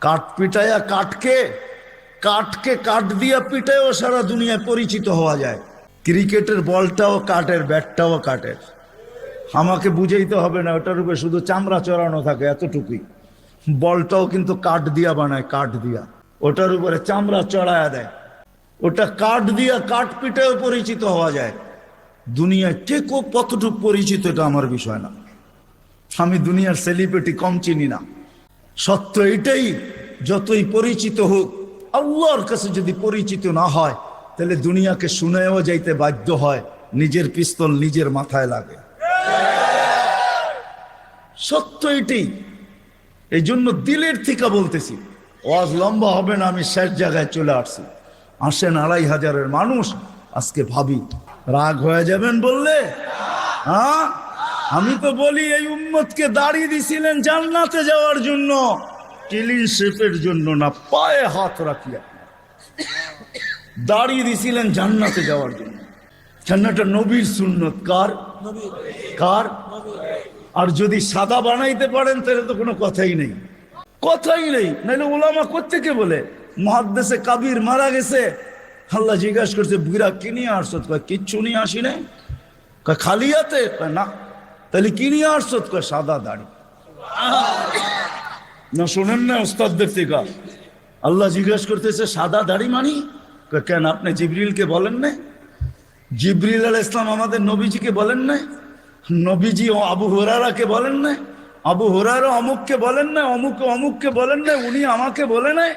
কাঠ পিটায়া কাঠকে কাঠকে কাঠ দিয়া পিটায়ও সারা দুনিয়ায় পরিচিত হওয়া যায়। ক্রিকেটের বলটাও কাঠের, ব্যাটটাও কাঠের। আমাকে বুঝাইতে হবে না, ওটার উপরে শুধু চামড়া চড়ানো থাকে এতটুকুই। বলটাও কিন্তু কাঠ দিয়া বানায়, কাঠ দিয়া। ওটার উপরে চামড়া চড়ায়া দেয়। ওটা কাঠ দিয়া কাঠ পিটায়ও পরিচিত হওয়া যায়। দুনিয়ায় কে কতটুকু পরিচিত এটা আমার বিষয় না। আমি দুনিয়ার সেলিব্রিটি কম চিনি না। সত্য এটাই, যতই পরিচিত হোক, আল্লাহর কাছে যদি পরিচিত না হয়, তাহলে দুনিয়াকে শুনেও যাইতে বাধ্য হয়, নিজের পিস্তল নিজের মাথায় লাগে। সত্য এটাই। এই জন্য দিলের থেকে বলতেছি, ওয়াজ লম্বা হবে না, আমি শেষ জায়গায় চলে আসছি। আসেন আড়াই হাজারের মানুষ, আজকে ভাবি, রাগ হয়ে যাবেন বললে? হ্যাঁ? আমি তো বলি, এই উম্মতকে দাঁড়িয়ে দিছিলেন জান্নাতে যাওয়ার জন্য। ক্লিন শেপের জন্য না, পায়ে হাত রাখিয়া দাঁড়িয়ে দিছিলেন জান্নাতে যাওয়ার জন্য। জান্নাটা নবীর সুন্নত। কার? কার? আর যদি সাদা বানাইতে পারেন, তাহলে তো কোনো কথাই নেই। কথাই নেই। নাহলে ওলামা কোথেকে বলে? মহাদ্দেশে কাবির মারা গেছে। আল্লাহ জিজ্ঞাসা করছে বুড়া কি নিয়ে কয়, কিচ্ছু নিয়ে আসি নাই। খালি হাতে? না। তাহলে কি নিয়ে আসছো সাদা দাড়ি? না, শোনেন না, ওস্তাদদের থেকে। আল্লাহ জিজ্ঞেস করতেছে, সাদা দাড়ি মানি? কেন, আপনি জিবরিলকে বলেন না জিবরিল আল ইসলাম আমাদের নবীজিকে বলেন না নবীজি ও আবু হুরারাকে বলেন না আবু হুরারা অমুককে বলেন না অমুক অমুককে বলেন না উনি আমাকে বলে নাই?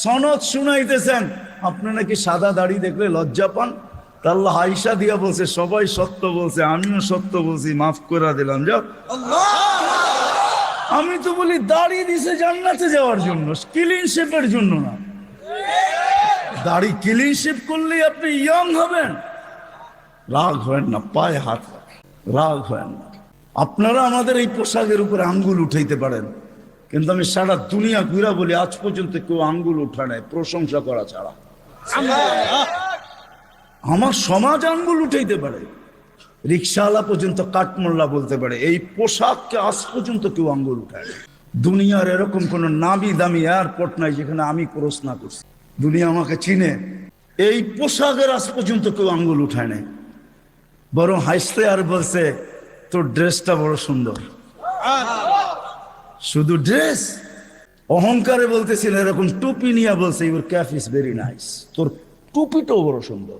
সনদ শুনাইতেছেন। আপনি নাকি সাদা দাড়ি দেখলে লজ্জা পান? আল্লাহ আইসা দিয়া বলছে সবাই সত্য বলছে আমিও সত্য বলছি মাফ করে দিলাম যাও। আমি তো বলি দাড়ি দিছে জান্নাতে যাওয়ার জন্য ক্লিন শেপের জন্য না। দাড়ি ক্লিন শেপ করলেই আপনি ইয়ং হবেন। রাগ হয় না পায়ে হাত রাগ হয় না। আপনারা আমাদের এই পোশাকের উপরে আঙ্গুল উঠাইতে পারেন। কিন্তু আমি সারা দুনিয়া ঘুরা বলি আজ পর্যন্ত কেউ আঙ্গুল উঠা নেয় প্রশংসা করা ছাড়া। আমার সমাজ আঙ্গুল উঠাইতে পারে। রিক্সাওয়ালা পর্যন্ত, কাঠমোল্লা বলতে পারে, এই পোশাককে আজ পর্যন্ত কেউ আঙ্গুল উঠায় দুনিয়ার এরকম কোন নামি দামি এয়ারপোর্ট নাই যেখানে আমি ক্রস না করছি। দুনিয়া আমাকে চিনে। এই পোশাকের আজ পর্যন্ত কেউ আঙ্গুল উঠায় নাই। বরং হাসতে আর বলছে, তোর ড্রেসটা বড় সুন্দর। শুধু ড্রেস অহংকারে বলতেছিল, এরকম টুপি নিয়ে বলছে your cap is very nice তোর টুপিটাও বড় সুন্দর।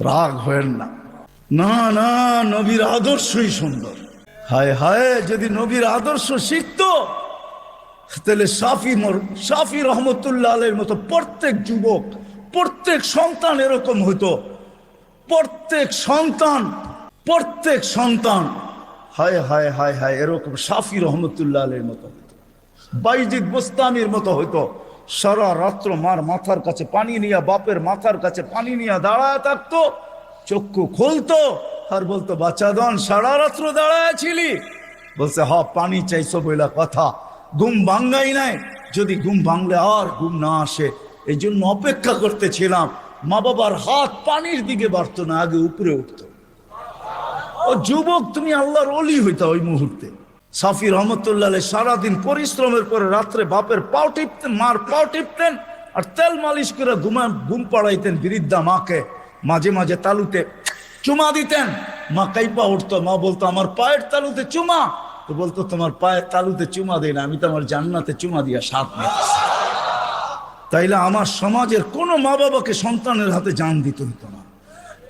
রাগ হয়েন না। না না, নবীর আদর্শই সুন্দর। হায় হায়, যদি নবীর আদর্শ শিখতো, তাহলে সাফি মর- সাফি রহমতুল্লাহ আলের মতো প্রত্যেক যুবক, প্রত্যেক সন্তান এরকম হতো প্রত্যেক সন্তান প্রত্যেক সন্তান, হায় হায় হায় হায়, এরকম সাফি রহমতুল্লাহ মতো হতো বাইজিদ বোস্তামির মতো হইতো। সারা রাত্র মার মাথার কাছে পানি নিয়ে, বাপের মাথার কাছে পানি নিয়ে দাঁড়ায় থাকতো, চক্ষু খুলতো আর বলতো বাচ্চাদন সারা রাত্র দাঁড়ায় ছিলি? বলছে, হ, পানি চাইছো বইলা কথা। ঘুম ভাঙ্গাই নাই। যদি ঘুম ভাঙলে আর ঘুম না আসে। এই জন্য অপেক্ষা করতেছিলাম। মা বাবার হাত পানির দিকে বাড়তো না, আগে উপরে উঠতো। ও যুবক, তুমি আল্লাহর অলি হইতা ওই মুহূর্তে। সাফি রহমতুল্লাহ সারাদিন পরিশ্রমের পরে রাত্রে বাপের পাও টিপতেন, মার পাও টিপতেন আর তেল মালিশ করে ঘুমা ঘুম পাড়াইতেন বৃদ্ধা মাকে। মাঝে মাঝে তালুতে চুমা দিতেন। মা কাইপা উঠতো, মা বলতো, আমার পায়ের তালুতে চুমা। তো বলতো, তোমার পায়ের তালুতে চুমা দেয় না, আমি তো আমার জান্নাতে চুমা দিয়া সাত তাইলে আমার সমাজের কোনো মা বাবাকে সন্তানের হাতে জান দিতে না।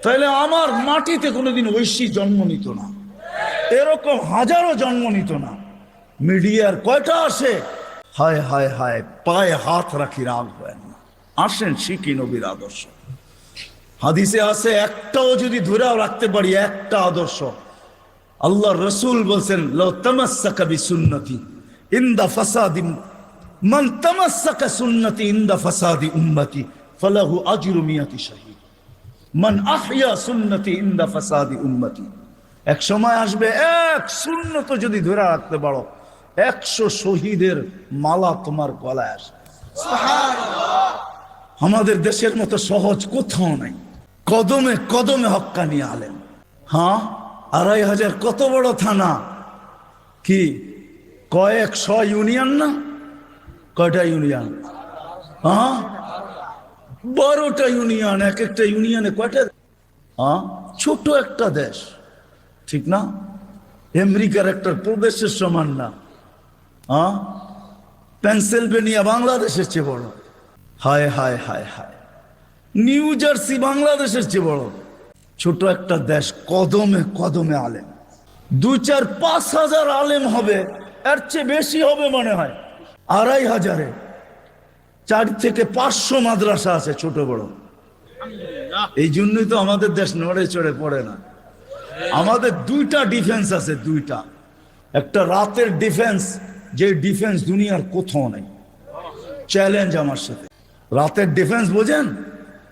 তাইলে আমার মাটিতে কোনোদিন ঐশী জন্ম নিত না। এরকম হাজারো জন্ম নিত না। মিডিয়ার কয়টা আসে? হায় হায় হায়, পায়ে হাত রাখি রাগ হয় না। আসেন শিখি নবীর আদর্শ। হাদিসে আছে, একটাও যদি ধরেও রাখতে পারি, একটা আদর্শ। আল্লাহ রসুল বলছেন, লো তামাসাকা বিসুন্নতি, ইন্দা ফাসাদি, মান তামাসাকা সুন্নতি, ইন্দা ফাসাদি উম্মতি, ফালাহু আজরু মিয়াতি শাহীদ মান আহিয়া সুন্নতি, ইন্দা ফাসাদি উম্মতি। এক সময় আসবে, এক সুন্নত যদি ধরে রাখতে পারো, একশো শহীদের মালা তোমার গলায় আসবে। আমাদের দেশের মতো সহজ কোথাও নাই। কদমে কদমে হক্কানি আলেন হ্যাঁ আড়াই হাজার কত বড় থানা? কি? কয়েক শ ইউনিয়ন না? কয়টা ইউনিয়ন? হ্যাঁ? বারোটা ইউনিয়ন, এক একটা ইউনিয়নে কয়টা? হ্যাঁ ছোট একটা দেশ। ঠিক না? আমেরিকার একটা প্রদেশের সমান না। হ্যাঁ? পেনসিলভেনিয়া বাংলাদেশের চেয়ে বড়। হায় হায় হায় হায়। নিউ জার্সি বাংলাদেশের চেয়ে বড়। ছোট একটা দেশ কদমে কদমে আলেম। দু চার পাঁচ হাজার আলেম হবে এর চেয়ে বেশি হবে মনে হয়। আড়াই হাজারে। চার থেকে পাঁচশো মাদ্রাসা আছে ছোট বড়। এই জন্যই তো আমাদের দেশ নড়ে চড়ে পড়ে না। আমাদের দুইটা ডিফেন্স আছে, দুইটা। একটা রাতের ডিফেন্স যে ডিফেন্স দুনিয়ার কোথাও নেই। চ্যালেঞ্জ আমার সাথে। রাতের ডিফেন্স বোঝেন?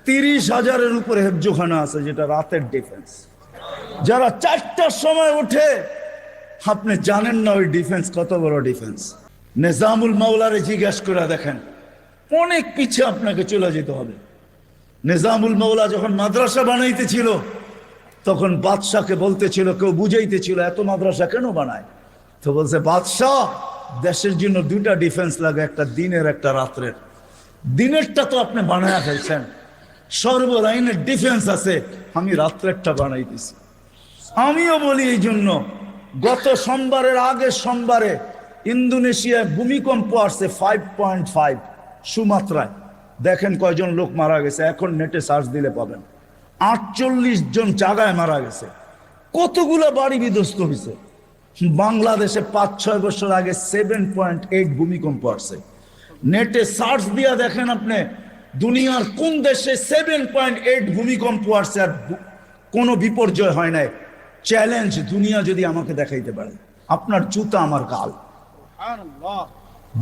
তিরিশ হাজারের উপরে হেফজোখানা আছে যেটা রাতের ডিফেন্স যারা চারটার সময় ওঠে, আপনি জানেন না ওই ডিফেন্স কত বড় ডিফেন্স নেজামুল মাওলারে জিজ্ঞাসা করে দেখেন, অনেক পিছে আপনাকে চলে যেতে হবে। নেজামুল মাওলা যখন মাদ্রাসা বানাইতেছিল তখন বাদশাকে বলতেছিল, কেউ বুঝাইতেছিল, এত মাদ্রাসা কেন বানায়? তো বলছে, বাদশাহ, দেশের জন্য দুইটা ডিফেন্স লাগে, একটা দিনের, একটা রাত্রের। দিনেরটা তো আপনি বানায় ফেলছেন। সর্বলাইনের ডিফেন্স আছে, আমি রাত্রেরটা বানাইতেছি আমিও বলি এই জন্য, গত সোমবারের আগের সোমবারে ইন্দোনেশিয়ায় ভূমিকম্প আসছে ফাইভ পয়েন্ট ফাইভ সুমাত্রায়। দেখেন কয়জন লোক মারা গেছে, এখন নেটে সার্চ দিলে পাবেন। আটচল্লিশ জন জায়গায় মারা গেছে। কতগুলো বাড়ি বিধ্বস্ত হয়েছে বাংলাদেশে পাঁচ, ছয় বছর আগে সেভেন পয়েন্ট এইট ভূমিকম্প আসছে। নেটে সার্চ দিয়া দেখেন আপনি, দুনিয়ার কোন দেশে সেভেন পয়েন্ট এইট ভূমিকম্প আসছে আর কোনো বিপর্যয় হয় নাই। চ্যালেঞ্জ দুনিয়া যদি আমাকে দেখাইতে পারে, আপনার জুতা আমার কাল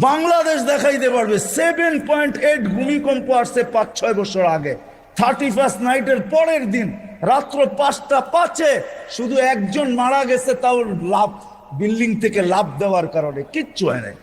বাংলাদেশ দেখাইতে পারবে সেভেন পয়েন্ট এইট ভূমিকম্প আসছে পাঁচ, ছয় বছর আগে। থার্টি ফার্স্ট নাইটের পরের দিন রাত্র পাঁচটা পাঁচে শুধু একজন মারা গেছে, তাও লাভ, বিল্ডিং থেকে লাভ দেওয়ার কারণে কিচ্ছু হয় নাই।